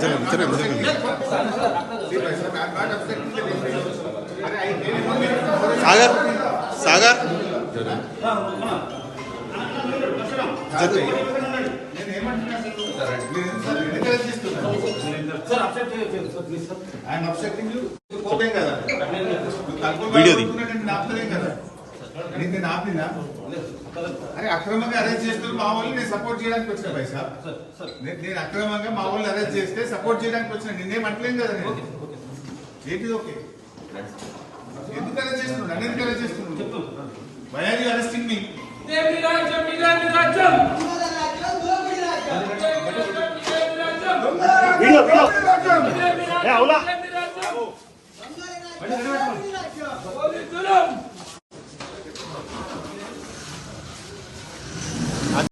चले चले चले सागर सागर वीडियो दी నేను ఆపినా? అరే అక్రమంగా అరెస్ట్ చేస్తున్నారు మా వాళ్ళు నేను సపోర్ట్ చేయడానికి వచ్చిన పైసా నేను నేను అక్రమంగా మా వాళ్ళు అరెస్ట్ చేస్తే సపోర్ట్ చేయడానికి వచ్చిన నేనేం అంటలేను కదా నేను? ఏంటిది ఓకే? ఎందుకు అరెస్ట్ చేస్తున్నాడు నన్ను ఎందుకు అరెస్ట్ చేస్తున్నాడు why are you arresting me ఇదేమి